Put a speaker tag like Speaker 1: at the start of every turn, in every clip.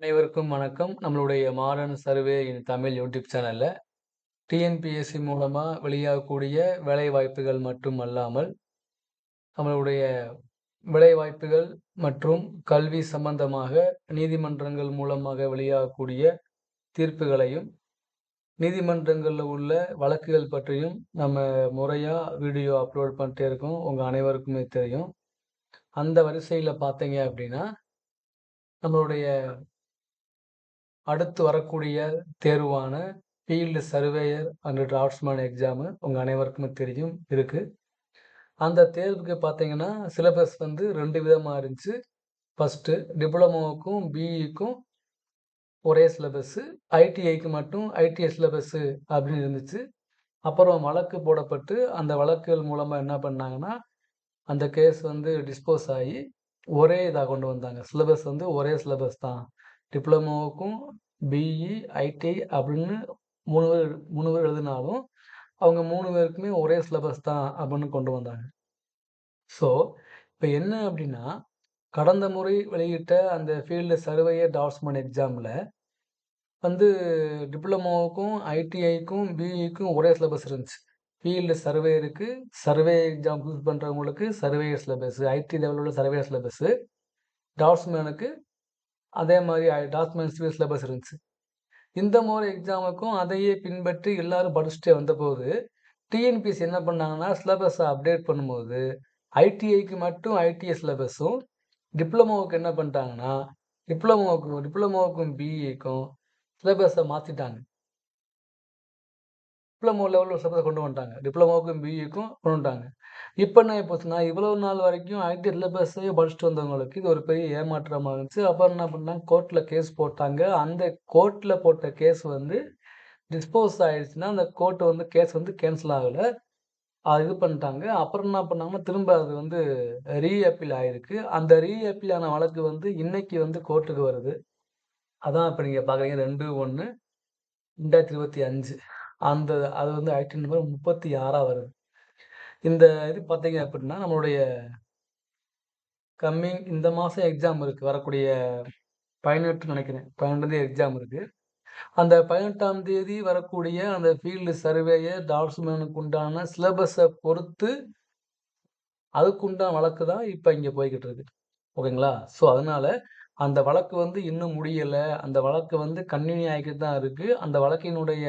Speaker 1: அனைவருக்கும் வணக்கம். நம்மளுடைய modern survey in Tamil YouTube சேனலில் டிஎன்பிஎஸ்சி மூலமாக வெளியாகக்கூடிய வேலைவாய்ப்புகள் மட்டும் அல்லாமல், நம்மளுடைய வேலைவாய்ப்புகள் மற்றும் கல்வி சம்பந்தமாக நீதிமன்றங்கள் மூலமாக வெளியாகக்கூடிய தீர்ப்புகளையும், நீதிமன்றங்களில் உள்ள வழக்குகள் பற்றியும் நம்ம முறையாக வீடியோ அப்லோட் பண்ணிட்டே இருக்கோம். உங்கள் அனைவருக்குமே தெரியும். அந்த வரிசையில் பார்த்தீங்க அப்படின்னா, நம்மளுடைய அடுத்து வரக்கூடிய தேர்வான field surveyor and draftsman exam உங்கள் அனைவருக்குமே தெரியும் இருக்குது அந்த தேர்வுக்கு பார்த்தீங்கன்னா, சிலபஸ் வந்து ரெண்டு விதமாக இருந்துச்சு. ஃபஸ்ட்டு டிப்ளமோவுக்கும், பிஇக்கும் ஒரே சிலபஸ்ஸு. ஐடிஐக்கு மட்டும் ஐடிஐ சிலபஸ்ஸு அப்படின்னு இருந்துச்சு. அப்புறம் வழக்கு போடப்பட்டு, அந்த வழக்குகள் மூலமாக என்ன பண்ணாங்கன்னா, அந்த கேஸ் வந்து டிஸ்போஸ் ஆகி ஒரே இதாக கொண்டு வந்தாங்க. சிலபஸ் வந்து ஒரே சிலபஸ் தான். டிப்ளமோவுக்கும், பிஇ, ஐடிஐ அப்படின்னு மூணு பேர் மூணு பேர் எழுதினாலும், அவங்க மூணு பேருக்குமே ஒரே சிலபஸ் தான் அப்படின்னு கொண்டு வந்தாங்க. ஸோ, இப்போ என்ன அப்படின்னா, கடந்த முறை வெளியிட்ட அந்த ஃபீல்டு சர்வேயர் டாட்ஸ்மேன் எக்ஸாமில் வந்து டிப்ளமோவுக்கும், ஐடிஐக்கும், பிஇக்கும் ஒரே சிலபஸ் இருந்துச்சு. ஃபீல்டு சர்வேயருக்கு சர்வே எக்ஸாம் சூஸ் பண்ணுறவங்களுக்கு சர்வேயர் சிலபஸ், ஐடி லெவலில் உள்ள சர்வேயர் சிலபஸ்ஸு. டாட்ஸ்மேனுக்கு அதே மாதிரி ஐ சிவில் சிலபஸ் இருந்துச்சு. இந்த முறை எக்ஸாமுக்கும் அதையே பின்பற்றி எல்லாரும் படிச்சுட்டே வந்தபோது, டிஎன்பிஎஸ்சி என்ன பண்ணாங்கன்னா, சிலபஸை அப்டேட் பண்ணும்போது, ஐடிஐக்கு மட்டும் ஐடிஐ சிலபஸும், டிப்ளமோவுக்கு என்ன பண்ணிட்டாங்கன்னா, டிப்ளமோவுக்கும் டிப்ளமோவுக்கும் பிஇக்கும் சிலபஸை மாற்றிட்டாங்க டிப்ளமோ லெவலில் ஒரு சப்ஜெக்ட் கொண்டு வந்துட்டாங்க. டிப்ளமோவுக்கும், பிஇக்கும் கொண்டு வந்துட்டாங்க. இப்போ என்ன போச்சுன்னா, இவ்வளோ நாள் வரைக்கும் ஐடி சிலபஸே படிச்சுட்டு வந்தவங்களுக்கு இது ஒரு பெரிய ஏமாற்றமாக இருந்துச்சு. அப்புறம் என்ன பண்ணாங்க, கோர்ட்டில் கேஸ் போட்டாங்க. அந்த கோர்ட்டில் போட்ட கேஸ் வந்து டிஸ்போஸ் ஆகிடுச்சுன்னா அந்த கோர்ட் வந்து கேஸ் வந்து கேன்சல் ஆகலை அது இது பண்ணிட்டாங்க. அப்புறம் என்ன பண்ணாங்கன்னா, திரும்ப அது வந்து ரீ அப்பீல் அந்த ரீ அப்பீல் ஆன வழக்கு வந்து இன்னைக்கு வந்து கோர்ட்டுக்கு வருது. அதான் இப்போ நீங்கள் பார்க்குறீங்க 2/1/2025 அந்த அது வந்து ஐடி நம்பர் 36ஆ வருது. இந்த இது பார்த்தீங்க அப்படின்னா, நம்மளுடைய கம்மிங் இந்த மாசம் எக்ஸாம் இருக்கு. வரக்கூடிய 18 நினைக்கிறேன். 12 எக்ஸாம் இருக்கு. அந்த 18ஆம் தேதி வரக்கூடிய அந்த ஃபீல்டு சர்வேயர் டால்ஸ்மேனுக்கு உண்டான சிலபஸை பொறுத்து அதுக்குண்டான வழக்கு தான் இப்ப இங்க போய்கிட்டு இருக்கு. ஓகேங்களா? ஸோ, அதனால அந்த வழக்கு வந்து இன்னும் முடியல. அந்த வழக்கு வந்து கண்டினியூ ஆகிக்கிட்டு தான் இருக்கு. அந்த வழக்கினுடைய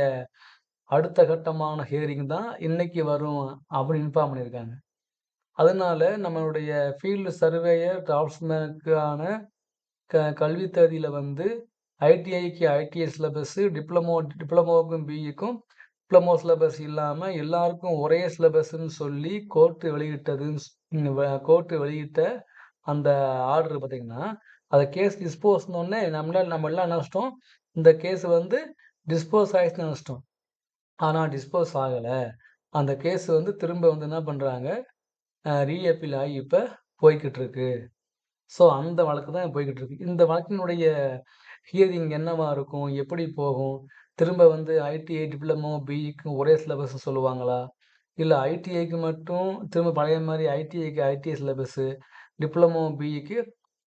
Speaker 1: அடுத்த கட்டமான ஹியரிங் தான் இன்னைக்கு வரும் அப்படின்னு இன்ஃபார்ம் பண்ணியிருக்காங்க. அதனால நம்மளுடைய ஃபீல்டு சர்வேயர் டிராஃப்ட்ஸ்மேனுக்கான க கல்வி தகுதியில வந்து ஐடிஐக்கு ஐடிஐ சிலபஸ்ஸு, டிப்ளமோ டிப்ளமோவுக்கும், பிஇக்கும் டிப்ளமோ சிலபஸ் இல்லாமல் எல்லாருக்கும் ஒரே சிலபஸ்ன்னு சொல்லி கோர்ட்டு வெளியிட்டதுன்னு கோர்ட்டு வ வெளியிட்ட அந்த ஆர்டர் பார்த்தீங்கன்னா, அந்த கேஸ் டிஸ்போஸ்னோடனே நம்மளால் நம்ம எல்லாம் நெனச்சுட்டோம், இந்த கேஸ் வந்து டிஸ்போஸ் ஆயிடுச்சுன்னு நெனச்சுட்டோம். ஆனால் டிஸ்போஸ் ஆகலை அந்த கேஸ் வந்து திரும்ப வந்து என்ன பண்ணுறாங்க ரீஅப்பீல் ஆகி இப்போ போய்க்கிட்டுருக்கு ஸோ, அந்த வழக்கு தான் போய்கிட்டு இருக்கு. இந்த வழக்கினுடைய ஹியரிங் என்னவா இருக்கும்? எப்படி போகும்? திரும்ப வந்து ஐடிஐ, டிப்ளமோ, பிஇக்கும் ஒரே சிலபஸ் சொல்லுவாங்களா? இல்லை ஐடிஐக்கு மட்டும் திரும்ப பழைய மாதிரி ஐடிஐக்கு ஐடிஐ சிலபஸ்ஸு, டிப்ளமோ, பிஇக்கு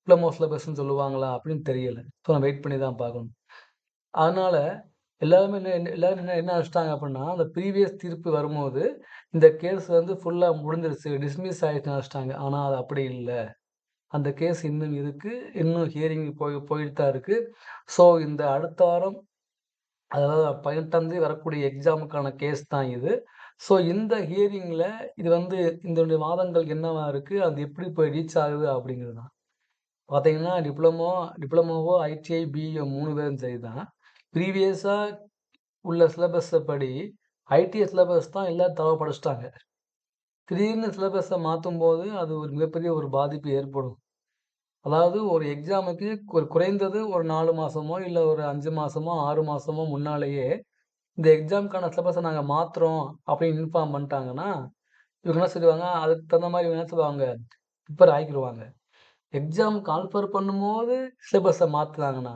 Speaker 1: டிப்ளமோ சிலபஸ்ன்னு சொல்லுவாங்களா? அப்படின்னு தெரியல. ஸோ, நம்ம வெயிட் பண்ணி தான் பார்க்கணும். அதனால் எல்லாருமே என்ன என்ன எல்லாரும் என்ன என்ன நெனச்சுட்டாங்க அப்படின்னா, அந்த ப்ரீவியஸ் தீர்ப்பு வரும்போது, இந்த கேஸ் வந்து ஃபுல்லாக முடிஞ்சிருச்சு. டிஸ்மிஸ் ஆகிடுச்சுன்னு நெனச்சுட்டாங்க. ஆனால் அது அப்படி இல்லை அந்த கேஸ் இன்னும் இருக்குது இன்னும் ஹியரிங் போய் போயிட்டு தான் இருக்குது ஸோ, இந்த அடுத்த வாரம் அதாவது 18ஆம் தேதி வரக்கூடிய எக்ஸாமுக்கான கேஸ் தான் இது. ஸோ, இந்த ஹியரிங்கில் இது வந்து இந்த வாதங்கள் என்னவா இருக்குது அது எப்படி போய் ரீச் ஆகுது அப்படிங்கிறது தான். பார்த்தீங்கன்னா, டிப்ளமோ டிப்ளமோவோ, ஐடிஐ, பிஇஓ மூணு பேரும் சரி தான். ப்ரீவியஸாக உள்ள சிலபஸை படி ஐடிஐ சிலபஸ் தான் எல்லாரும் தவ படிச்சிட்டாங்க. திடீர்னு சிலபஸை மாற்றும் போது அது ஒரு மிகப்பெரிய ஒரு பாதிப்பு ஏற்படும். அதாவது ஒரு எக்ஸாமுக்கு ஒரு குறைந்தது ஒரு நாலு மாதமோ இல்லை ஒரு அஞ்சு மாதமோ ஆறு மாதமோ முன்னாலேயே, இந்த எக்ஸாமுக்கான சிலபஸை நாங்கள் மாற்றுறோம் அப்படின்னு இன்ஃபார்ம் பண்ணிட்டாங்கன்னா, இவங்க என்ன சொல்லுவாங்க, அதுக்கு தகுந்த மாதிரி இவங்க என்ன சொல்லுவாங்க, ப்ரிப்பேர் ஆகிக்கிடுவாங்க எக்ஸாம் கால்ஃபர் பண்ணும்போது சிலபஸை மாற்றுனாங்கன்னா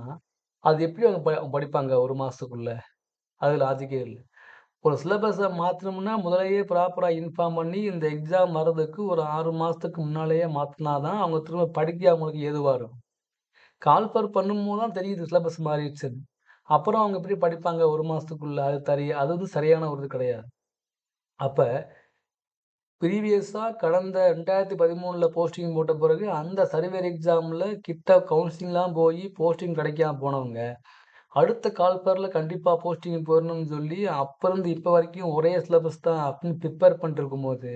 Speaker 1: அது எப்படி அவங்க ப படிப்பாங்க ஒரு மாதத்துக்குள்ள அது லாஜிக்கே இல்லை ஒரு சிலபஸை மாற்றணும்னா முதலையே ப்ராப்பராக இன்ஃபார்ம் பண்ணி, இந்த எக்ஸாம் வர்றதுக்கு ஒரு ஆறு மாதத்துக்கு முன்னாலேயே மாற்றினா தான், அவங்க திரும்ப படிக்க அவங்களுக்கு ஏதுவாக இருக்கும். கால்ஃபர் பண்ணும்போது தான் தெரியுது சிலபஸ் மாறிடுச்சுன்னு. அப்புறம் அவங்க எப்படி படிப்பாங்க ஒரு மாதத்துக்குள்ளே அது தரி அது வந்து சரியான ஒரு இது கிடையாது. அப்போ ப்ரீவியஸாக கடந்த 2013ல போஸ்டிங் போட்ட பிறகு, அந்த சர்வேர் எக்ஸாமில் கிட்ட கவுன்சிலிங்லாம் போய் போஸ்டிங் கிடைக்காம போனவங்க, அடுத்த கால்ஃபர்ல கண்டிப்பாக போஸ்டிங் போயிரணும்னு சொல்லி, அப்போருந்து இப்போ வரைக்கும் ஒரே சிலபஸ் தான் அப்படின்னு ப்ரிப்பேர் பண்ணிட்டு இருக்கும்போது,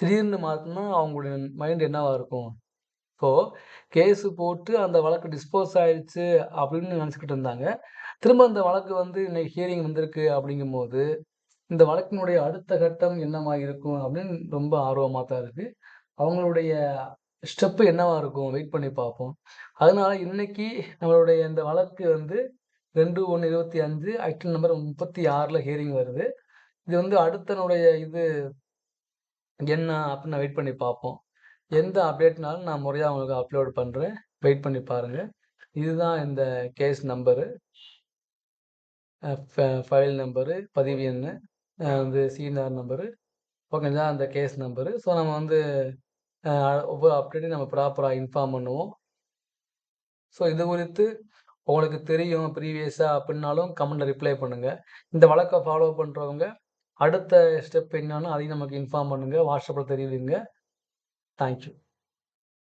Speaker 1: திடீர்னு மாற்றினா அவங்களுடைய மைண்ட் என்னவாக இருக்கும்? இப்போது கேஸு போட்டு அந்த வழக்கு டிஸ்போஸ் ஆயிடுச்சு அப்படின்னு நினச்சிக்கிட்டு இருந்தாங்க. திரும்ப அந்த வழக்கு வந்து இன்னைக்கு ஹியரிங் வந்திருக்கு அப்படிங்கும்போது, இந்த வழக்கினுடைய அடுத்த கட்டம் என்னவா இருக்கும் அப்படின்னு ரொம்ப ஆர்வமாக தான் இருக்குது அவங்களுடைய ஸ்டெப்பு என்னவா இருக்கும்? வெயிட் பண்ணி பார்ப்போம். அதனால இன்னைக்கு நம்மளுடைய இந்த வழக்கு வந்து 2/1/25 ஆக்டிவ் நம்பர் 36ல ஹியரிங் வருது. இது வந்து அடுத்தனுடைய இது என்ன அப்படின்னு வெயிட் பண்ணி பார்ப்போம். எந்த அப்டேட்னாலும் நான் முறையாக உங்களுக்கு அப்லோட் பண்ணுறேன் வெயிட் பண்ணி பாருங்கள் இதுதான் இந்த கேஸ் நம்பரு. ஃப ஃபைல் நம்பரு, பதிவு எண்ணு, வந்து சிஎன்ஆர் நம்பரு. ஓகே அந்த கேஸ் நம்பரு. ஸோ நம்ம வந்து ஒவ்வொரு அப்டேட்டையும் நம்ம ப்ராப்பராக இன்ஃபார்ம் பண்ணுவோம். ஸோ இது குறித்து உங்களுக்கு தெரியும் ப்ரீவியஸாக அப்படின்னாலும் கமெண்ட்ல ரிப்ளை பண்ணுங்கள் இந்த வழக்கை ஃபாலோ பண்ணுறவங்க அடுத்த ஸ்டெப் என்னன்னு அதையும் நமக்கு இன்ஃபார்ம் பண்ணுங்கள் வாட்ஸ்அப்பில் தெரிவிங்க. Thank you.